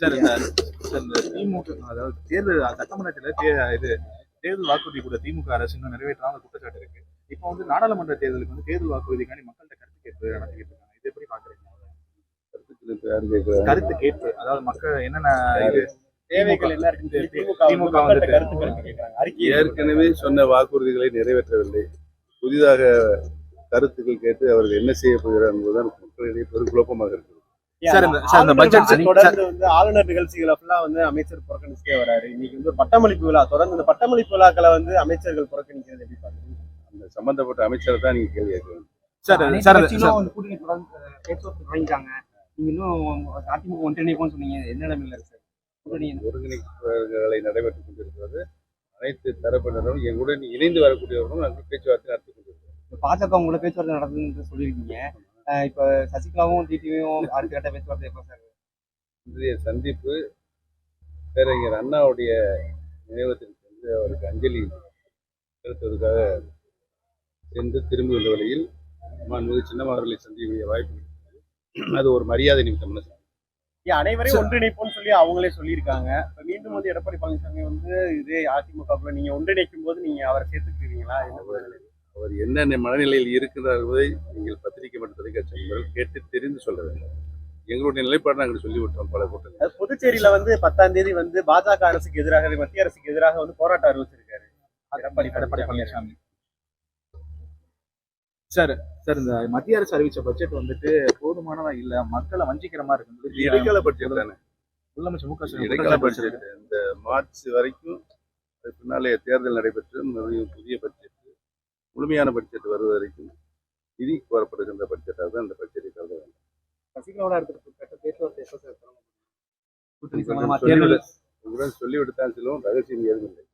Sir இந்த திமுக அதாவது தேர்தல் சட்டமன்றத்தில் இது தேர்தல் வாக்குறுதி கூட திமுக அரசு இன்னும் நிறைவேற்றாம குற்றச்சாட்டு இருக்கு. இப்போ வந்து நாடாளுமன்ற தேர்தலுக்கு வந்து தேர்தல் வாக்குறுதிக்காண்டி மக்கள்கிட்ட கருத்து கேட்பு நடத்திக்கிட்டு இருக்காங்க இது எப்படி பாக்குறீங்க கருத்து கேட்பு அதாவது மக்கள் என்னென்ன இது தேவைகள் என்ன இருக்குன்னு சொல்லி திமுக வந்து ஏற்கனவே சொன்ன வாக்குறுதிகளை நிறைவேற்றவில்லை. புதிதாக கருத்துக்கள் கேட்டு அவர்கள் என்ன செய்ய போகிறார் என்பதுதான் மக்களிடையே பெரும் குழப்பமாக இருக்கிறது ஆளுநர் நிகழ்ச்சிகளை ஃபுல்லா வந்து அமைச்சர் புறக்கணிச்சுட்டே வராரு. இன்னைக்கு வந்து பட்டமளிப்பு விழா தொடர்ந்து இந்த பட்டமளிப்பு விழாக்களை வந்து அமைச்சர்கள் புறக்கணிக்கிறது எப்படி பாக்குறீங்க அந்த சம்பந்தப்பட்ட அமைச்சரை தான் நீங்க கேள்வி கேட்க வேண்டும் சார் சார். கூட்டணி தொடர்ந்து பேச்சுவார்த்தை தொடங்கிட்டாங்க. நீங்க இன்னும் அதிமுக ஒன்றிணைப்போம்னு சொன்னீங்க. என்ன நிலைமையில இருக்கு ஒருங்கிணைப்புகளை நடைபெற்றுக் கொண்டிருக்கிறது. அனைத்து தரப்பினரும் எங்களுடன் இணைந்து வரக்கூடியவர்களும் நாங்கள் பேச்சுவார்த்தை நடத்தி பாஜக உங்களோட பேச்சுவார்த்தை நடக்குதுன்னு சொல்லியிருக்கீங்க இப்ப சசிகலாவும் டிடிவியும் அடுத்த கட்ட பேச்சுவார்த்தை எப்போ சார் இன்றைய சந்திப்பு பேரறிஞர் அண்ணாவுடைய நினைவகத்தில் சென்று அவருக்கு அஞ்சலி செலுத்துவதற்காக சென்று திரும்பி வந்த வழியில் மாண்புமிகு சின்னம்மா அவர்களை சந்திக்கக்கூடிய வாய்ப்பு. அது ஒரு மரியாதை நிமித்தமான. ஏன் அனைவரையும் ஒன்றிணைப்போம்னு சொல்லி அவங்களே சொல்லியிருக்காங்க இப்ப மீண்டும் வந்து எடப்பாடி பழனிசாமி வந்து இதே அதிமுக நீங்க ஒன்றிணைக்கும் போது நீங்க அவரை சேர்த்துக்கிறீங்களா என்ன? அவர் என்னென்ன மனநிலையில் இருக்கிறார் என்பதை நீங்கள் பத்திரிகை மற்றும் தொலைக்காட்சி நண்பர்கள் கேட்டு தெரிந்து சொல்ல வேண்டும். எங்களுடைய நிலைப்பாடு நாங்கள் சொல்லிவிட்டோம் பல கூட்டங்கள் புதுச்சேரியில வந்து பத்தாம் தேதி வந்து பாஜக அரசுக்கு எதிராக மத்திய அரசுக்கு எதிராக வந்து போராட்டம் அறிவிச்சிருக்காரு. எடப்பாடி எடப்பாடி பழனிசாமி. சார் சார் இந்த மத்திய அரசு அறிவிச்ச பட்ஜெட் வந்துட்டு போதுமானதா இல்ல? மக்களை வஞ்சிக்கிற மாதிரி இது இருக்கு இடைக்கால பட்ஜெட் தானே? முதலமைச்சர் மு க ஸ்டாலின். இடைக்கால பட்ஜெட் இந்த மார்ச் வரைக்கும் பின்னாலே தேர்தல் நடைபெற்று மறுபடியும் புதிய பட்ஜெட் முழுமையான பட்ஜெட் வருவது வரைக்கும் நிதி கோரப்படுகின்ற பட்ஜெட்டாக தான் இந்த பட்ஜெட்டை கருத வேண்டும் சசிகலாவோட அடுத்த பேச்சுவார்த்தை எப்போ சொல்லிவிட்டு தான் செல்வோம் ரகசியம் ஏதும் இல்லை.